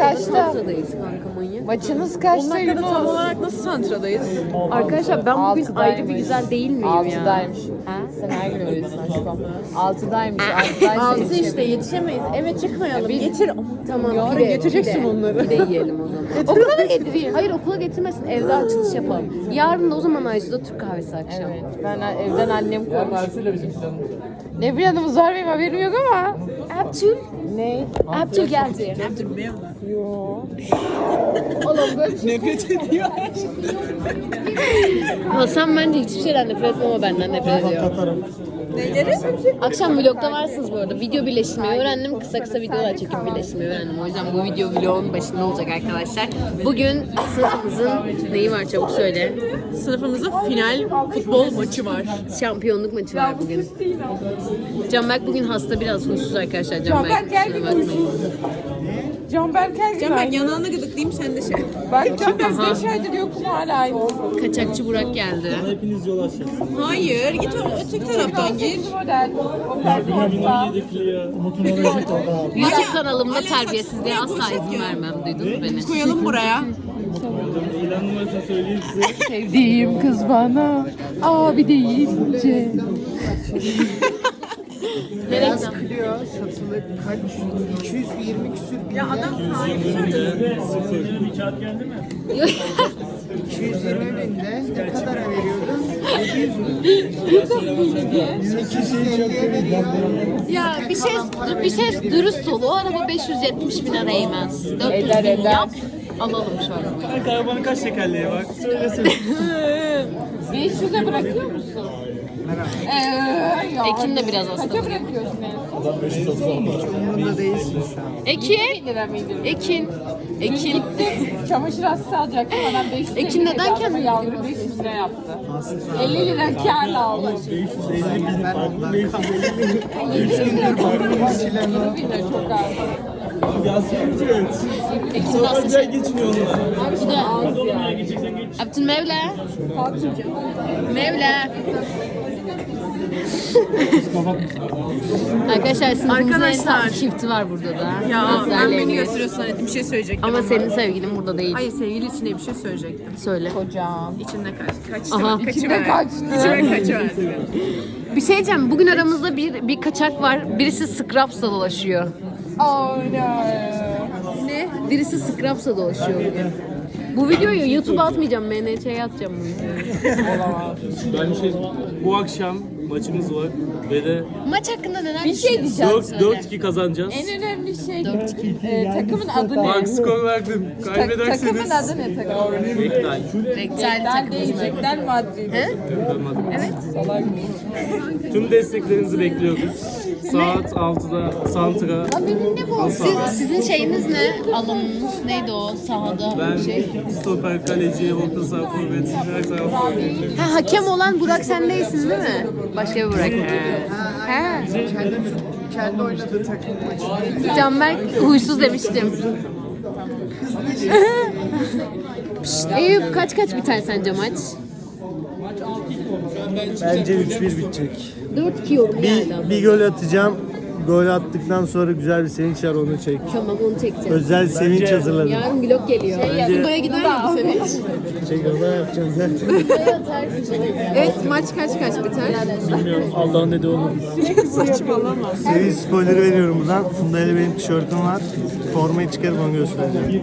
kaçta? Santradayız kanka manyak. Maçınız kaçta dakikada tam Yunus? olarak nasıl santradayız? Arkadaşlar ben bugün ayrı bir güzel değil miyim ya? Altıdaymış. Sen her gün öylesin aşkım. Altıdaymış. Altıdaysa Altı işte yetişemeyiz. Eve çıkmayalım. Biz- Getir. Tamam Yarın pide, getireceksin pide. onları. Pide yiyelim o zaman. okula mı getireyim? Hayır okula getirmesin evde açılış yapalım. Yarın da o zaman Aysu'da Türk kahvesi akşam. Evet. Ben evden annem koymuş. Ne planımız var benim haberim yok ama. Abdül. Ne? Abdül geldi. Oğlum böyle bir şey. Hasan bence hiçbir şeyden nefret etmiyor ama benden nefret ediyor. Neyleri? Akşam vlogda varsınız bu arada. Video birleştirmeyi öğrendim. Kısa kısa videolar çekip birleştirmeyi öğrendim. O yüzden bu video vlogun başında olacak arkadaşlar. Bugün sınıfımızın neyi var çabuk söyle. Sınıfımızın final futbol maçı var. Şampiyonluk maçı var bugün. Canberk bugün hasta biraz huysuz arkadaşlar. Canberk kusura bakmayın. Canberk her gün Can ben aynı. yanağını gıdıklayayım sen de şey. Ben Canberk Aha. 5 aydır yokum hala aynı. Kaçakçı Burak geldi. Hepiniz yol açacaksınız. Hayır git o- öteki taraftan gir. model. Opel Corsa. Yedekli ya. Umut'un oraya git orada abi. YouTube kanalımda terbiyesizliğe asla izin vermem. Duydunuz mu beni? Koyalım buraya. İlan numarasını söyleyeyim size. Sevdiğim kız bana abi deyince. Nereye Clio satılık kaç? 220 küsür bin Ya adam Sıfır. Bir kağıt geldi mi? 220 binde ne kadara veriyordun? 700 mü? 850'ye veriyor. Ya bir şey bir şey dürüst ol. O araba 570 bin lira eğmez. 400 Eder, bin yap. Alalım şu arabayı. Kanka arabanın kaç tekerleği var? Söylesene. 500'e bırakıyor musun? Ekin de biraz hasta. Kaça bırakıyorsun en son? Umurunda değilsin şu an. Ekin. 1 lira mıydı? Ekin. Ekin. Çamaşır hastası alacaktım adam 500 Ekin neden kendini yavru 500 lira yaptı. 50 lira karla aldı. 550 bin Ben ondan 550 bin. 3 gündür bakıyorum silahına. 1 lira çok az. Ekin de hasta. onlar. Bu da. Abdül Mevla. Arkadaşlar sınıfımızın en Arkadaşlar. tatlı çifti var burada da. Ya Azra ben ile beni Emir. gösteriyorsun zannettim bir şey söyleyecektim. Ama senin sevgilin burada değil. Hayır sevgili içinde bir şey söyleyecektim. Söyle. Kocam. İçinde kaç, kaçtı Aha. mı? İçinde kaçtı. İçime. Bir şey diyeceğim. Bugün aramızda bir bir kaçak var. Birisi Scraps'la dolaşıyor. Oh no. Ne? Birisi Scraps'la dolaşıyor bugün. Bu videoyu YouTube'a atmayacağım. MNC'ye atacağım bu videoyu. Ben bir şey bu akşam maçımız var ve de Maç hakkında neler Bir şey diyeceğim. 4 4-2 kazanacağız. En önemli şey 4-2. e, takımın adı ne? Bak skor verdim. Ta- Kaybederseniz. takımın adı ne takımın? Bekler. Rektal Rektal değil, takımı. Rektal Madrid. Evet. Tüm desteklerinizi bekliyoruz. Saat 6'da Santra. Siz, sizin şeyiniz ne? Alanınız neydi o sahada? Ben Şey. stoper, kaleci, orta saha, forvet, her taraf forvet. Ha, hakem olan Burak sen değilsin değil mi? Başka bir Burak. He. Kendi, kendi oynadığı takım maçı. Canberk huysuz demiştim. Pişt, Eyüp kaç kaç biter sence maç? Bence 3-1 bitecek. 4-2 yorum. Bir, bir gol atacağım. Gol attıktan sonra güzel bir sevinç var onu çek. Tamam onu çekeceğim. Özel sevinç hazırladım. Yarın vlog geliyor. Kuba'ya gider mi bu sene? Çek onu yapacağım zaten. Evet maç kaç kaç biter? Bilmiyorum Allah'ın dediği olur. Saçmalama. Sevinç spoiler'ı veriyorum buradan. Funda ile benim tişörtüm var. Formayı çıkarıp onu göstereceğim.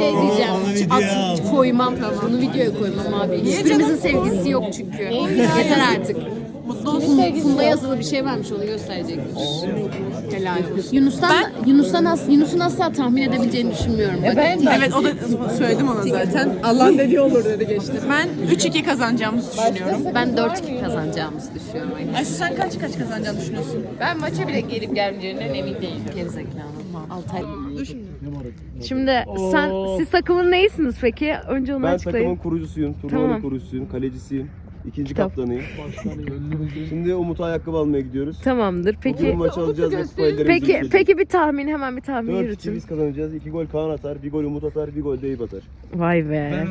Şey diyeceğim. At, koymam. Bunu videoya koymam abi. Hiçbirimizin sevgisi yok çünkü. Yeter artık. Olsun. Funda yazılı bir şey vermiş onu gösterecekmiş. Helal olsun. Yunus'tan, Yunus'tan as, Yunus'un asla tahmin edebileceğini düşünmüyorum. Bak, Ben de. Evet o da söyledim ona zaten. Allah dediği olur dedi geçti. Ben 3-2 kazanacağımızı düşünüyorum. ben 4-2 kazanacağımızı düşünüyorum. Ayşe sen kaç kaç kazanacağını düşünüyorsun? Ben maça bile gelip gelmeyeceğinden emin değilim. Gerizekalı. Altay. Şimdi sen siz takımın neyisiniz peki? Önce onu Ben açıklayın. takımın kurucusuyum, turnuvanın Tamam. kurucusuyum, kalecisiyim. İkinci Kitap. kaptanıyım. Şimdi Umut'a ayakkabı almaya gidiyoruz. Tamamdır. Bugün Peki maç alacağız ve spoilerimizi peki peki bir tahmin hemen bir tahmin 4-2 yürütün. biz kazanacağız. 2 gol Kaan atar, bir gol Umut atar, bir gol de Eyüp atar. Vay be.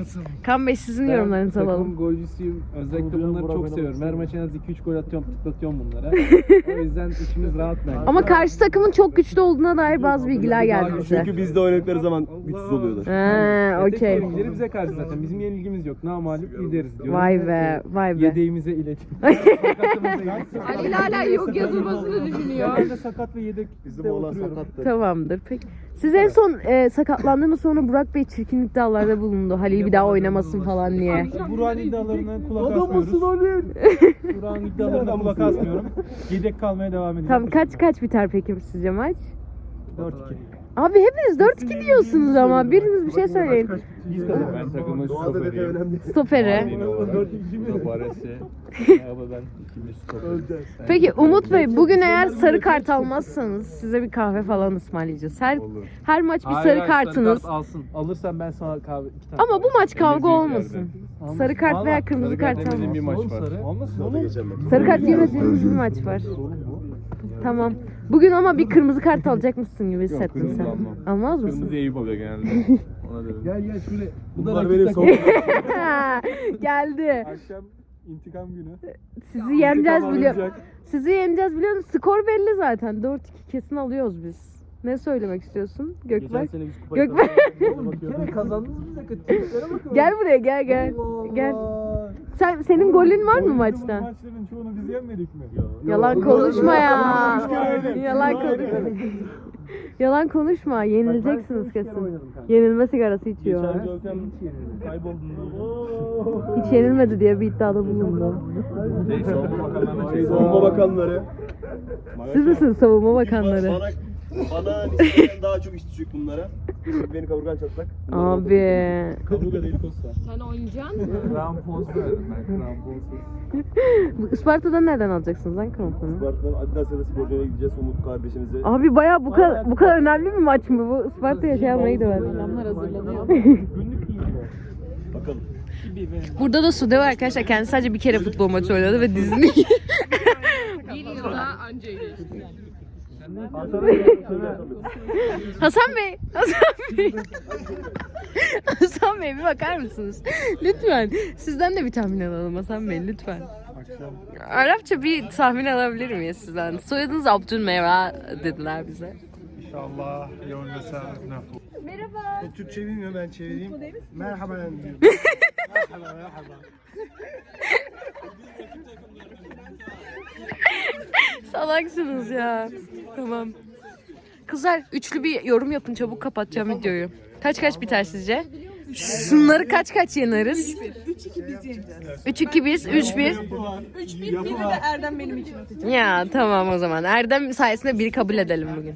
Kan Bey sizin yorumlarınızı takım alalım. golcüsüyüm. Özellikle bunları çok seviyorum. Her maç en az 2-3 gol atıyorum, tıklatıyorum bunlara. o yüzden içimiz rahat bence. Ama karşı takımın çok güçlü olduğuna dair bazı bilgiler geldi bize. Çünkü bizde oynadıkları zaman güçsüz oluyorlar. Ha, Tek okey. bize karşı zaten. Bizim yenilgimiz yok. Namalup lideriz diyorum. Vay be, vay be. Yedeğimize iletin. Ali hala yok yazılmasını düşünüyor. Ben de sakat ve yedek Bizim oğlan sakattı. Tamamdır. Peki. Siz en son e, sakatlandığınız sonra Burak Bey çirkin iddialarda bulundu. Halil bir daha oynamasın falan diye. Burak'ın iddialarına kulak asmıyoruz. Burak'ın iddialarına kulak asmıyorum. Yedek kalmaya devam ediyorum. Tamam kaç kaç biter peki sizce maç? 4-2. Abi hepiniz 4-2 diyorsunuz ama biriniz bir şey söyleyin. Ben takımın önemli. Stoperi. Baresi. Ben ikinci stoper. Peki Umut Bey bugün eğer sarı kart almazsanız size bir kahve falan ısmarlayacağız. Her her maç bir sarı kartınız. alsın. Alırsan ben sana kahve iki tane. Ama bu maç kavga olmasın. Sarı kart veya kırmızı kart Sarı almasın. bir maç var. Olmasın oğlum. Geçen maç. Sarı kart yemediğimiz bir maç var. Tamam. Bugün ama bir kırmızı kart alacakmışsın gibi hissettim kırmızı sen. almam. Almaz mısın? Kırmızı Eyüp oluyor genelde. Ona dedim. Gel gel şöyle. Bu da Bunlar benim son Geldi. Akşam intikam günü. Sizi yeneceğiz biliyorum. alınacak. Sizi yeneceğiz biliyorum. Skor belli zaten. 4-2 kesin alıyoruz biz. Ne söylemek istiyorsun Geçen Gökberk? sene biz kupayı Gökberk. Oğlum bir kere kazandınız bize. Gel buraya gel gel. Gel. Sen senin golün var mı maçta? Maçların çoğunu biz yenmedik mi? Yalan konuşma ya. Yalan konuşma. Yalan konuşma. Yenileceksiniz kesin. Yenilme sigarası içiyor. Geçen Görkem kayboldun. Hiç yenilmedi diye bir iddiada bulundu. savunma bakanları. Siz misiniz savunma bakanları? Bana, bana nispeten daha çok iş bunlara. Beni kavurgan çatlak. Abi. Kaburga değil Costa. Sen oynayacaksın mı? Krampons verdim ben kramponsuz. Bu Isparta'dan nereden alacaksınız lan kramponu? Isparta'dan Adidas ya da sporcuya gideceğiz Umut kardeşimize. Abi baya bu kadar bu kadar önemli bir maç mı bu? Isparta'ya şey yapmaya gidiyorlar. Bakalım. Burada da Sude var arkadaşlar. Kendisi sadece bir kere futbol maçı oynadı ve dizini. Bir yılda anca Hasan Bey, Hasan Bey. Hasan Bey bir bakar mısınız? Lütfen. Sizden de bir tahmin alalım Hasan Bey lütfen. Arapça bir tahmin alabilir miyiz sizden? Soyadınız Abdülmera dediler bize. İnşallah yol göstermek O Türkçe bilmiyor ben çevireyim. Merhaba diyor. merhaba merhaba. Salaksınız ya. Tamam. Kızlar üçlü bir yorum yapın çabuk kapatacağım videoyu. Kaç kaç biter sizce? Şunları kaç kaç yeneriz? 3-2 biz 3-1. 3-1 biri de Erdem benim için atacak. Ya tamam o zaman. Erdem sayesinde biri kabul edelim bugün.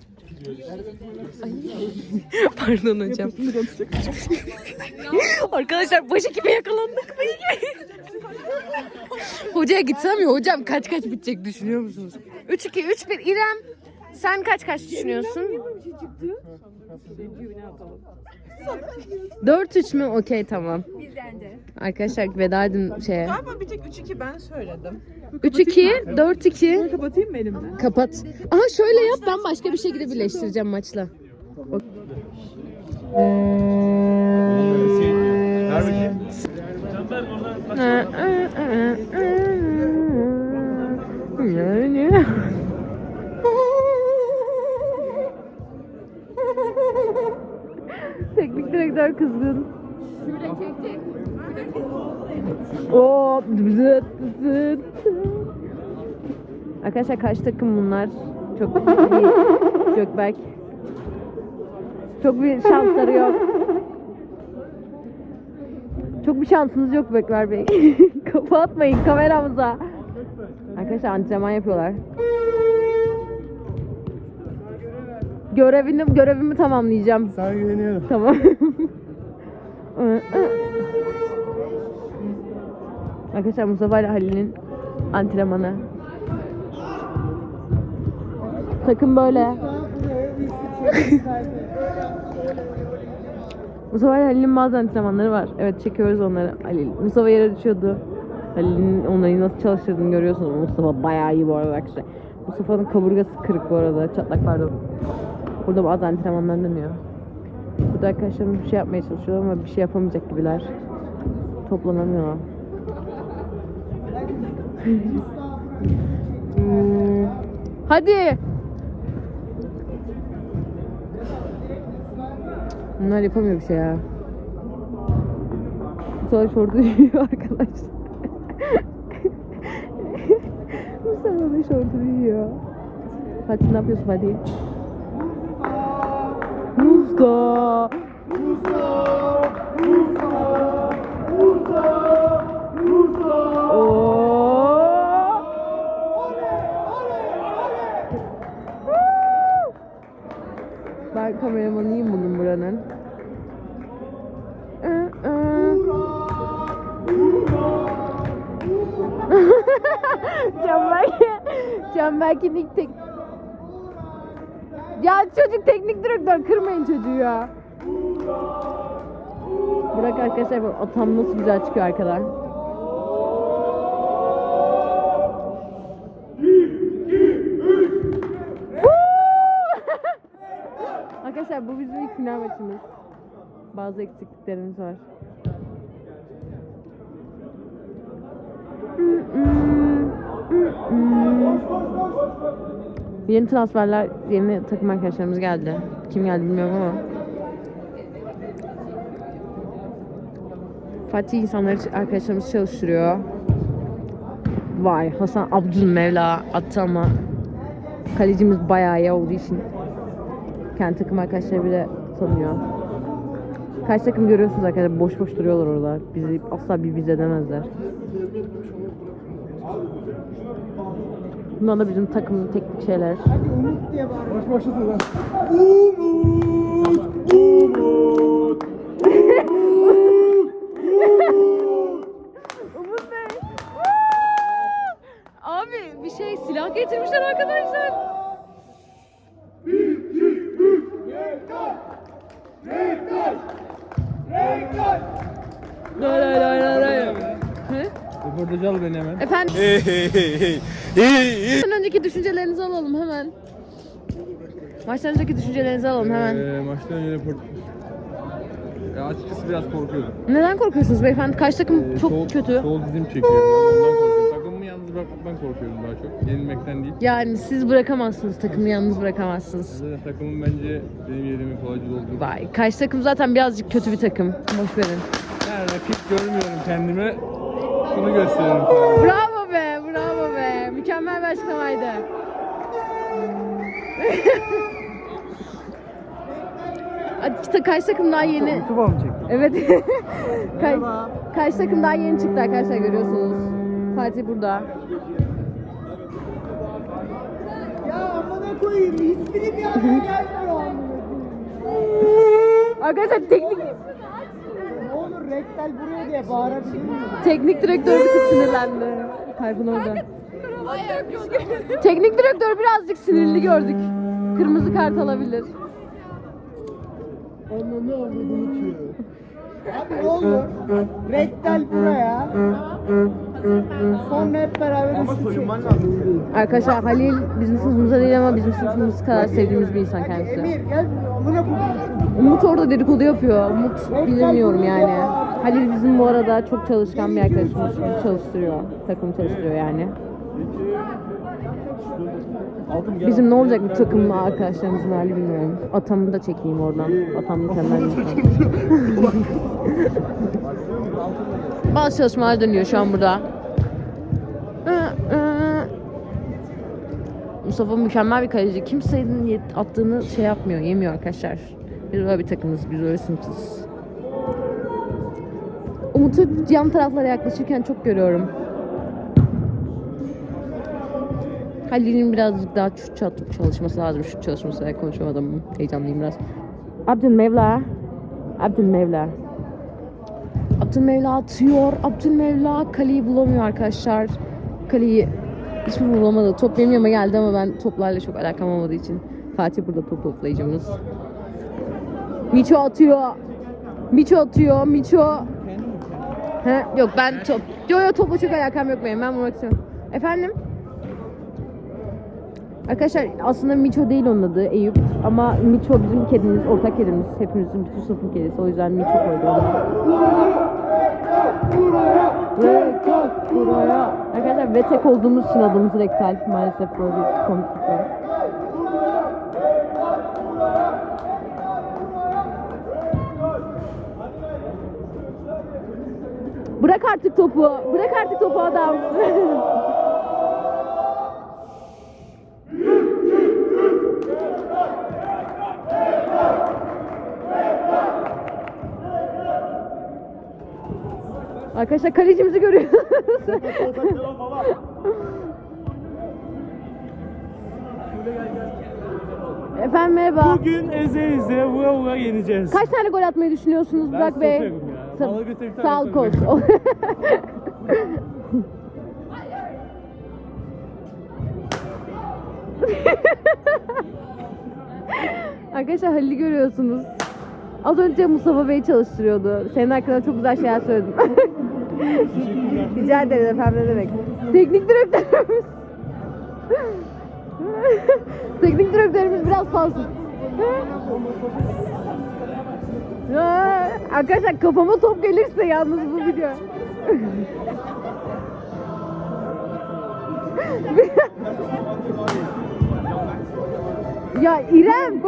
Pardon hocam. Arkadaşlar başı gibi yakalandık. Hocaya gitsem ya hocam kaç kaç bitecek düşünüyor musunuz? 3-2 3-1 İrem. Sen kaç kaç düşünüyorsun? 4-3 mü? Okey tamam. Arkadaşlar veda edin şeye. Galiba bir tek 3-2 ben söyledim. 3-2, 4-2. Kapatayım mı elimden? Kapat. Aha şöyle yap ben başka bir şekilde birleştireceğim maçla. Yani. Teknik direktör kızgın. Oo, zıt zıt. Arkadaşlar kaç takım bunlar? Çok iyi. Gökberk. Çok bir şansları yok. Çok bir şansınız yok Bekler Bey. Kafa atmayın kameramıza. Arkadaşlar antrenman yapıyorlar. Görevini, görevimi tamamlayacağım. Sana güveniyorum. Tamam. Arkadaşlar Mustafa ile Halil'in antrenmanı. Takım böyle. Mustafa ile Halil'in bazı antrenmanları var. Evet çekiyoruz onları. Halil. Mustafa yere düşüyordu. Halil'in onları nasıl çalıştırdığını görüyorsunuz. Mustafa bayağı iyi bu arada arkadaşlar. Mustafa'nın kaburgası kırık bu arada. Çatlak pardon. Burada bazı antrenmanlar dönüyor. Burada arkadaşlarımız bir şey yapmaya çalışıyorlar ama bir şey yapamayacak gibiler. Toplanamıyorlar. Hmm. Hadi. Bunlar yapamıyor bir şey ya. Mustafa şortu düşüyor arkadaşlar. Mustafa da şortu düşüyor. Fatih ne yapıyorsun Fatih? Mustafa. Ben kameramanıyım bunun buranın. Aa, aa. Canberk, Canberk'in ilk tek... Ya çocuk teknik direktör kırmayın çocuğu ya. Burak arkadaşlar bak atam nasıl güzel çıkıyor arkadan. Arkadaşlar bu bizim ilk final maçımız. Bazı eksikliklerimiz var. Yeni transferler, yeni takım arkadaşlarımız geldi. Kim geldi bilmiyorum ama. Fatih insanları arkadaşlarımız çalıştırıyor. Vay Hasan Abdülmevla attı ama kalecimiz bayağı iyi olduğu için kendi takım arkadaşları bile tanıyor. Kaç takım görüyorsunuz arkadaşlar boş boş duruyorlar orada. Bizi asla bir bize edemezler. Bunlar da bizim takımın teknik şeyler. Baş başladı lan. Umut Bey. Abi bir şey silah getirmişler arkadaşlar. Lay lay lay lay lay. He? Röportajı al beni hemen. Efendim? Maçtan önceki düşüncelerinizi alalım hemen. Maçtan önceki düşüncelerinizi alalım hemen. Ee, maçtan önce report... Ya açıkçası biraz korkuyordum. Neden korkuyorsunuz beyefendi? Karşı takım Ee, çok sol, kötü. Sol dizim çekiyor. biraz, Ondan korkuyorum. Takımımı yalnız bırakmaktan korkuyorum daha çok. Yenilmekten değil. Yani siz bırakamazsınız, takımı yalnız bırakamazsınız. Zaten takımım bence benim yerimin kolaycı doldu. Vay, karşı takım zaten birazcık kötü bir takım. Boş verin. Ben rakip görmüyorum kendime. Şunu gösteriyorum. Bravo. Mükemmel bir açıklamaydı. Hadi karşı takım daha yeni. YouTube'a mı çektin? Evet. Ka- karşı takım daha yeni çıktı arkadaşlar görüyorsunuz. Fatih burada. Ya amına koyayım hiçbiri bir araya gelmiyor. Arkadaşlar teknik Ne olur rektal buraya diye bağırabilir miyim? teknik direktör bir tık sinirlendi. Tayfun orada. Teknik direktör birazcık sinirli gördük. Kırmızı kart alabilir. Ananı avradını ki. Abi ne olur rektal buraya. Sonra hep beraber Ama üstü soyunman lazım. Arkadaşlar Halil bizim sınıfımızda değil ama bizim sınıfımız kadar sevdiğimiz bir insan kendisi. Emir gel amına koyayım. Umut orada dedikodu yapıyor. Umut bilmiyorum yani. Halil bizim bu arada çok çalışkan bir arkadaşımız. Bizi çalıştırıyor. Takım çalıştırıyor yani. Bizim ne olacak bu takımla arkadaşlarımızın hali bilmiyorum. Atamı da çekeyim oradan. Atam mükemmel bir. Bazı çalışmalar dönüyor şu an burada. Mustafa mükemmel bir kaleci. Kimsenin attığını şey yapmıyor, yemiyor arkadaşlar. Biz böyle bir takımız, biz öyle sınıfsız. Umut'u yan taraflara yaklaşırken çok görüyorum. Halil'in birazcık daha şut çat çalışması lazım. Şut çalışması. Ben konuşamadım. Heyecanlıyım biraz. Abdülmevla. Abdülmevla. Abdülmevla atıyor. Abdülmevla kaleyi bulamıyor arkadaşlar. Kaleyi hiçbir bulamadı. Top benim yanıma geldi ama ben toplarla çok alakam olmadığı için Fatih burada top toplayıcımız. Miço atıyor. Miço atıyor. Miço. He? Yok ben top. Yo yo topla çok alakam yok benim. Ben vurmak istiyorum. Efendim? Arkadaşlar aslında Miço değil onun adı Eyüp ama Miço bizim kedimiz, ortak kedimiz. Hepimizin bütün sınıfın kedisi. O yüzden Miço koydu onu. Arkadaşlar ve tek olduğumuz için adımız Rektal. Maalesef böyle bir komiklik var. Bırak artık topu. Bırak artık topu adam. Arkadaşlar kalecimizi görüyoruz. Efendim merhaba. Bugün eze eze vura vura yeneceğiz. Kaç tane gol atmayı düşünüyorsunuz Burak Bey? stoperim ya. Sa- Bana götür bir tane Sağ ol koç. söyle. Arkadaşlar Halil'i görüyorsunuz. Az önce Mustafa Bey çalıştırıyordu. Senin hakkında çok güzel şeyler söyledim. Rica ederim efendim ne demek. Teknik direktörümüz. Teknik direktörümüz biraz. Ya, Arkadaşlar kafama top gelirse yalnız bu video. ya İrem.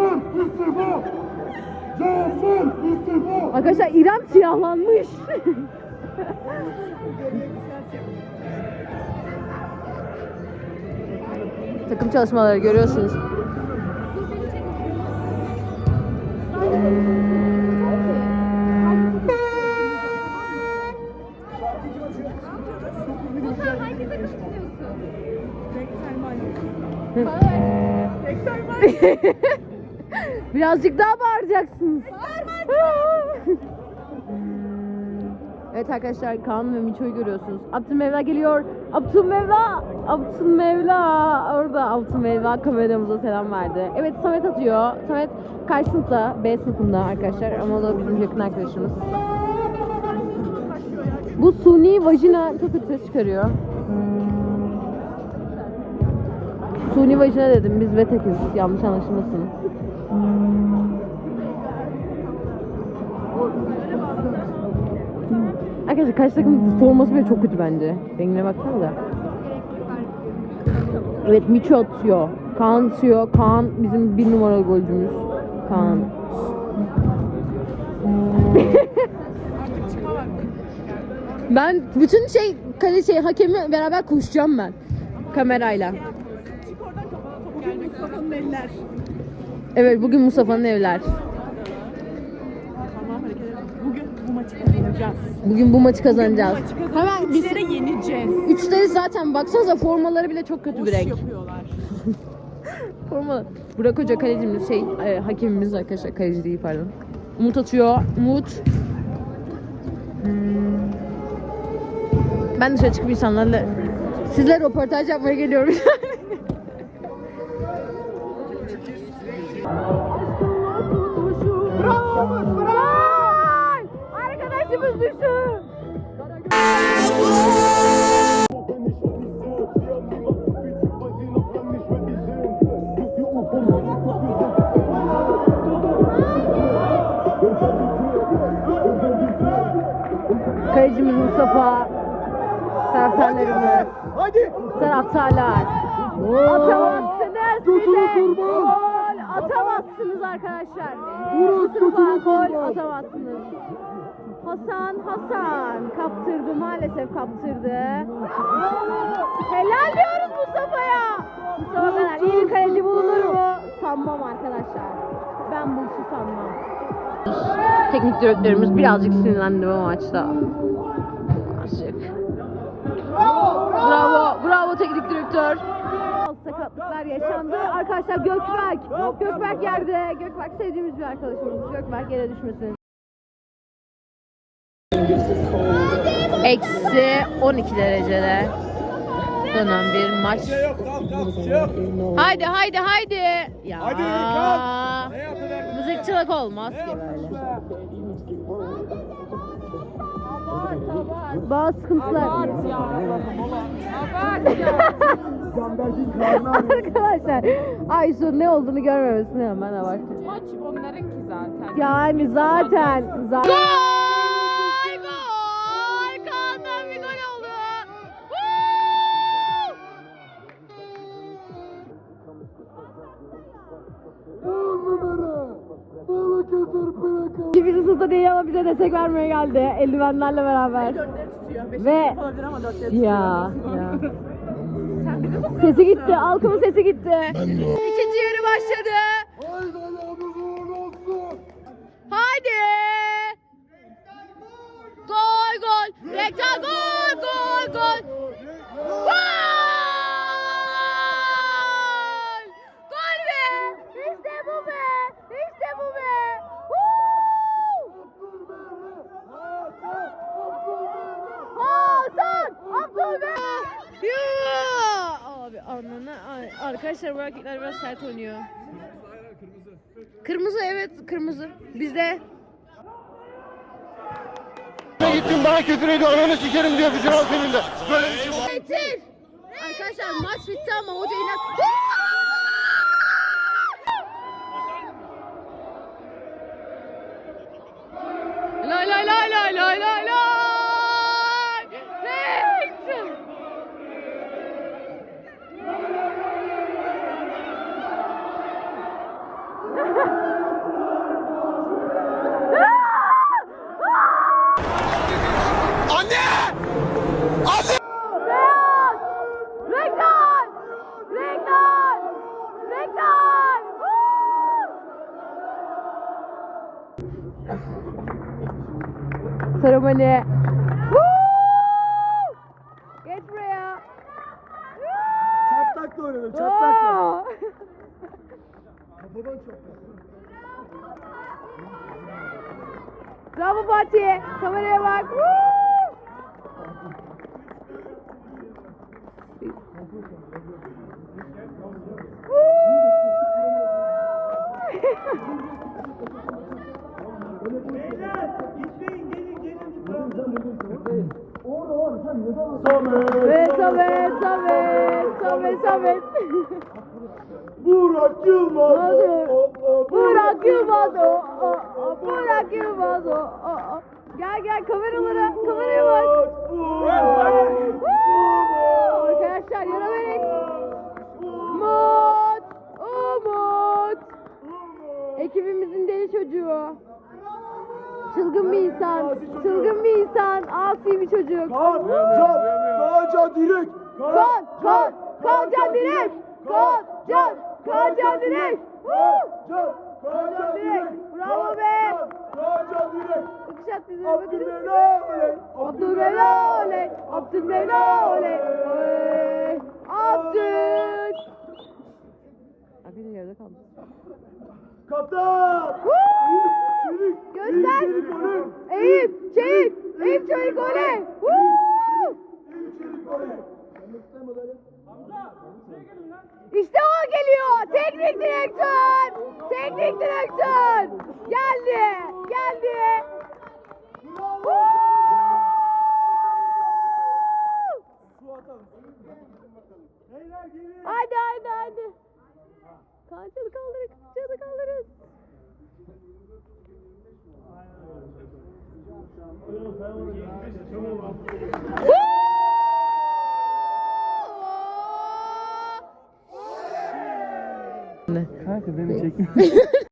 Arkadaşlar İrem silahlanmış. Takım çalışmaları görüyorsunuz. Birazcık daha bağıracaksınız. evet arkadaşlar Kaan ve Miço'yu görüyorsunuz. Abdülmevla geliyor. Abdülmevla! Abdülmevla! Orada Abdülmevla kameramıza selam verdi. Evet Samet atıyor. Samet kaç sınıfta? B sınıfında arkadaşlar ama o da bizim yakın arkadaşımız. Bu suni vajina çok kötü çıkarıyor. Suni vajina dedim biz ve tekiz. Yanlış anlaşılmasın. Arkadaşlar karşı takım forması bile çok kötü bence. Rengine baksana da. Evet Miço atıyor. Kaan atıyor. Kaan bizim bir numaralı golcümüz. Kaan. ben bütün şey kale şey hakemi beraber koşacağım ben. Kamerayla. Mustafa'nın eller. Evet bugün Mustafa'nın evler. Tamam hareket edelim. Bugün bu maçı kazanacağız. Bugün bu maçı kazanacağız. Maçı kazanacağız. Hemen biz Üçlere yeneceğiz. üçleri zaten baksanıza formaları bile çok kötü bir Boş renk. yapıyorlar. Forma. Burak Hoca kalecimiz şey e, hakemimiz arkadaşlar kaleci değil pardon. Umut atıyor. Umut. Hmm. Ben dışarı çıkıp insanlarla sizle röportaj yapmaya geliyorum. Bravo! Bravo! Arkadaşımız düştü. Kalecimiz Mustafa. Hadi. Taraftarlar. Atamazsınız bize. Gol atamazsınız arkadaşlar. Mustafa gol atamazsınız. Hasan Hasan kaptırdı maalesef kaptırdı. Helal diyoruz Mustafa'ya. Mustafa kadar iyi bir kaleci bulunur mu? Sanmam arkadaşlar. Ben bu işi sanmam. Teknik direktörümüz birazcık sinirlendi bu maçta. Birazcık. Bravo, bravo teknik direktör. Sakatlıklar yaşandı. Arkadaşlar Gökberk. Gökberk yerde. Gökberk sevdiğimiz bir arkadaşımız. Gökberk yere düşmesin. Eksi 12 derecede dönen bir maç. Haydi haydi haydi. Ya. Yapıyorlar? Mızıkçılık olmaz ki böyle. Bazı sıkıntılar. Arkadaşlar Aysu ne olduğunu görmemesine hemen abartıyor. Maç onların ki zaten. Yani zaten zaten. Değil ama bize destek vermeye geldi eldivenlerle beraber. Ve ya ya. Sesi gitti, Alkım'ın sesi gitti. İkinci yarı başladı. Haydi. Gol gol. Rekta gol gol gol. Gol! Gol be! İşte bu be! İşte bu be! Woo! Hasan! Abdülbe! Ya! Abi anlana arkadaşlar bu erkekler biraz sert oynuyor. Kırmızı evet kırmızı. Bizde Gittin bana küfür ediyor. Ananı sikerim diyor bütün halk önünde. Böyle bir şey var. Arkadaşlar maç bitti ama hoca inat. Lay lay lay lay lay lay lay. Renk. Beyaz! Reklam! Reklam! Reklam! Seremoni. Woo! Geç buraya. Çatlakla oynadım çatlakla. Aa! Kafadan çatlak. Bravo Fatih. Kameraya bak. Woo! Ve Samet, Samet. Burak Yılmaz. O, o, o, Burak Yılmaz o, o, o, Burak Yılmaz o, o, o. Gel gel kameralara, kameraya bak. Woo! Arkadaşlar yana verin. Umut, Umut. Ekibimizin deli çocuğu. Çılgın bir insan, çılgın bir insan, asi bir çocuk. Kaan, Can, Can direkt. Kan, kan, kan can direkt. Woo! Can, Kaan Can direkt. Bravo be. Direkt. Bakışat bize bakın. Abdülmevla oley. Abdülmevla oley, Abdülmevla oley. Abdül. Abdül yerde kaldı. Kaptan.